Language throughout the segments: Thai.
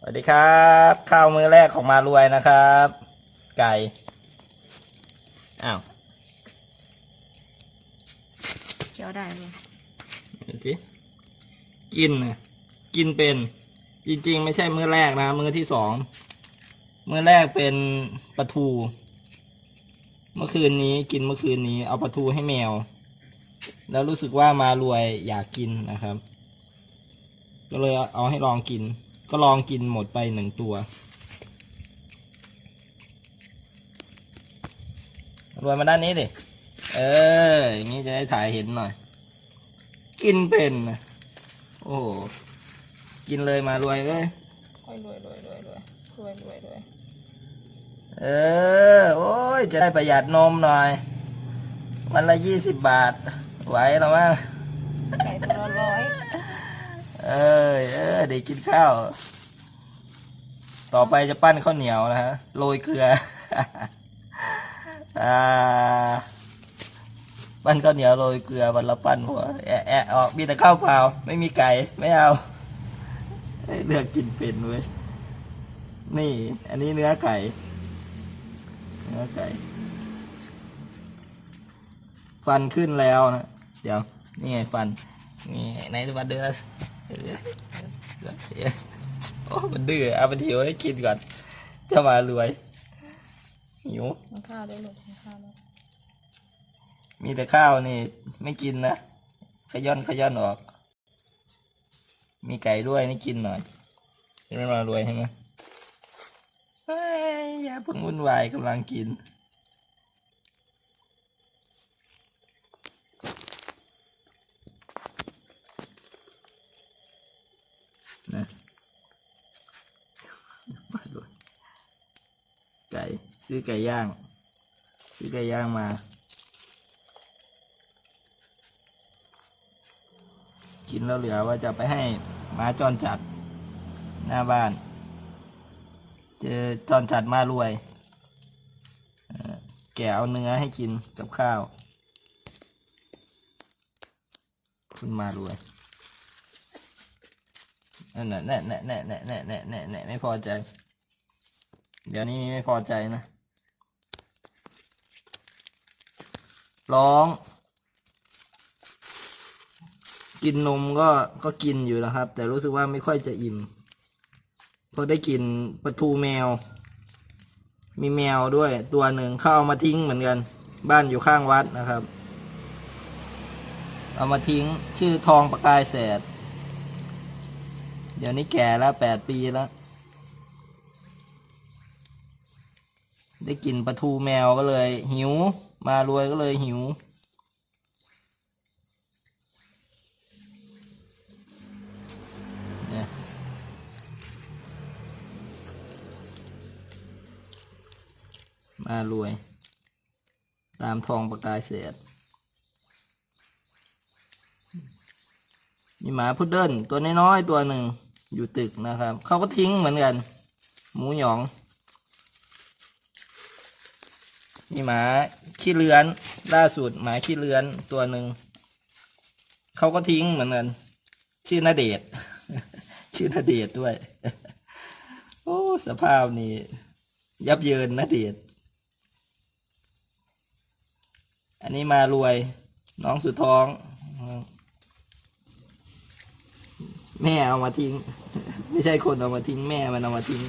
สวัสดีครับ ข้าวมือแรกของมารวยนะครับ ไก่อ้าวเคี้ยวได้เลยดูสิกินนะกินเป็น จริง ๆ ไม่ใช่มือแรกนะ มือที่สองมือแรกเป็นปลาทู เมื่อคืนนี้กินเมื่อคืนนี้ เอาปลาทูให้แมว แล้วรู้สึกว่ามารวยอยากกินนะครับ ก็เลยเอาให้ลองกิน ก็ลองกินหมดไปหนึ่งตัวรวยมาด้านนี้ดิ เออ อย่างนี้จะได้ถ่ายเห็นหน่อย กินเป็นนะโอ้โหกินเลยมารวยเลยค่อยรวยรวยรวยรวยรวยรวยรวยเออ โอ้ย จะได้ประหยัดนมหน่อย วันละยี่สิบบาท ไหวแล้วมั้ง ไก่ตัวละร้อย เออเออเดี๋ยวกินข้าว ต่อไปจะปั้นข้าวเหนียวนะฮะโรยเกลืออ่าปั้นข้าวเหนียวโรยเกลือวันละปั้นหัวแอะแอะออกมีแต่ข้าวเปล่า ไม่มีไก่ไม่เอาเอ้ยเลือกกินเป็นเว้ยนี่ อันนี้เนื้อไก่ เนื้อไก่ ฟันขึ้นแล้วนะ เดี๋ยว นี่ไงฟัน นี่ไหนมาเดือ โอ้มันดื้อเอามันหิวให้กินก่อน จะมารวย หิวกินข้าวได้เลยกินข้าวแล้วมีแต่ข้าวนี่ไม่กินนะ ขย้อนขย้อนออก มีไก่ด้วยนี่กินหน่อยจะไม่มารวยใช่ไหมเฮ้ยอย่าเพิ่งวุ่นวายกำลังกิน มาด้วยไก่ซื้อไก่ย่าง ซื้อไก่ย่างมา กินแล้วเหลือว่าจะไปให้มาจอนจัดหน้าบ้าน เจอจอนจัดมารวยแกเอาเนื้อให้กินกับข้าว คุณมารวยนั่นน่ะแน่แน่แน่แน่แน่แน่แน่ไม่พอใจ เดี๋ยวนี้ไม่พอใจนะ ร้อง กินนมก็ก็กินอยู่นะครับ แต่รู้สึกว่าไม่ค่อยจะอิ่มเพราะได้กินปลาทูแมว มีแมวด้วย ตัวหนึ่งเข้าเอามาทิ้งเหมือนกัน บ้านอยู่ข้างวัดนะครับ เอามาทิ้งชื่อทองประกายแสด เดี๋ยวนี้แก่แล้วแปดปีแล้ว ได้กลิ่นปลาทูแมวก็เลย หิว มารวยก็เลยหิวเนี่ยมารวย ตามทองประกายเศษมีหมาพุดเดิ้ลตัวน้อยๆตัวหนึ่งอยู่ตึกนะครับ เขาก็ทิ้งเหมือนกัน หมูหยอง มีหมาขี้เลือนล่าสุดหมาขี้เลือนตัวหนึ่งเขาก็ทิ้งเหมือนกันชื่อนาเดชชื่อนาเดชด้วย โอ้ สภาพนี่ ยับเยินนาเดชอันนี้มารวย น้องสุดท้อง แม่เอามาทิ้ง ไม่ใช่คนเอามาทิ้ง แม่มันเอามาทิ้ง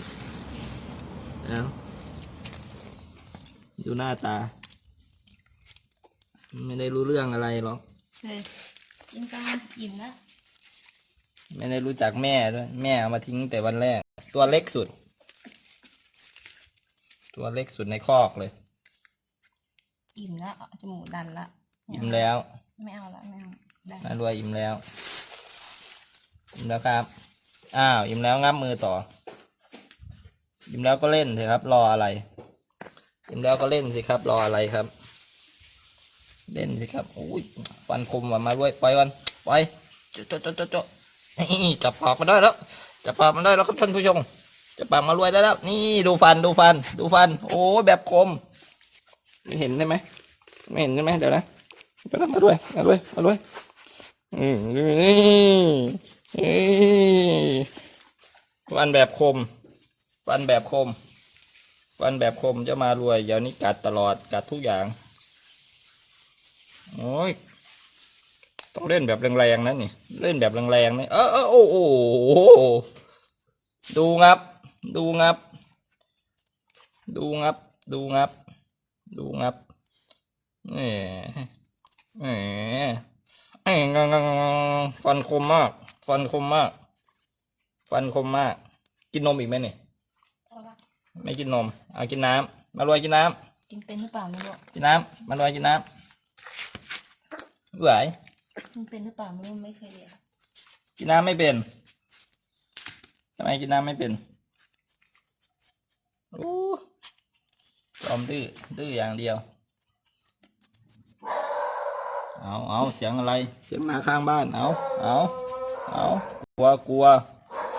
แล้ว ดูหน้าตา ไม่ได้รู้เรื่องอะไรหรอกเฮ้ยกินกันอิ่มแล้วไม่ได้รู้จักแม่ด้วย แม่เอามาทิ้งแต่วันแรก ตัวเล็กสุด ตัวเล็กสุดในคอกเลย อิ่มแล้วเอาจมูกดันละอิ่มแล้ว ไม่เอาละไม่เอาได้มารวยอิ่มแล้ว อิ่มแล้วครับ อ้าว อิ่มแล้วงับมือต่อ อิ่มแล้วก็เล่นสิครับ รออะไร อิ่มแล้วก็เล่นสิครับรออะไรครับ เล่นสิครับอุ้ยฟันคมมารวยปล่อยก่อนปล่อยโจ๊ะโจ๊ะโจ๊ะโจ๊ะโจ๊จับปากมันได้แล้วจับปากมันได้แล้วครับท่านผู้ชมจับปากมารวยได้แล้ว นี่ดูฟันดูฟัน ดูฟัน โอ้แบบคมเห็นได้ไหมไม่เห็นใช่ไหมเดี๋ยวนะเดี๋ยวมาด้วยมาด้วยมาด้วยอืมนี่ฟันแบบคมฟันแบบคม ฟันแบบคมจะมารวยเดี๋ยวนี้กัดตลอดกัดทุกอย่าง โอ้ย ต้องเล่นแบบแรงๆนะนี่ เล่นแบบแรงๆนี่เออเออโอ้โหดูงับ ดูงับ ดูงับ ดูงับ ดูงับแหมแหมแหมงังงังฟันคมมาก ฟันคมมาก ฟันคมมาก กินนมอีกไหมเนี่ย ไม่กินนมเอากินน้ำมารวยกินน้ำกินเป็นหรือเปล่าไม่รู้กินน้ำมารวยกินน้ำไหวกินเป็นหรือเปล่าไม่รู้ไม่เคยเรียนกินน้ำไม่เป็นทำไมกินน้ำไม่เป็นโอ้ยอมดื้อดื้ออย่างเดียว เอาเอาเสียงอะไร เสียงหมาข้างบ้าน เอาเอาเอากลัวกลัว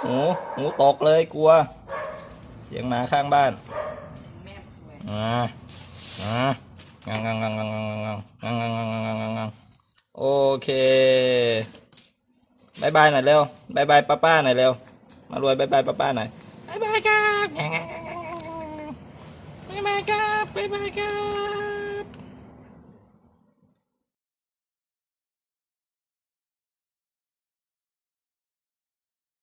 หูหูตกเลยกลัวเสียงหมาข้างบ้านอ่าอ่างังงังงังงังงังงังงังงังงังงังงังงังงังโอเคบายบายหน่อยเร็วบายบายป้าป้าหน่อยเร็ว มารวยบายบายป้าป้าหน่อยบายบายครับงังงังงังงังงังงังบายบายครับบายบายครับ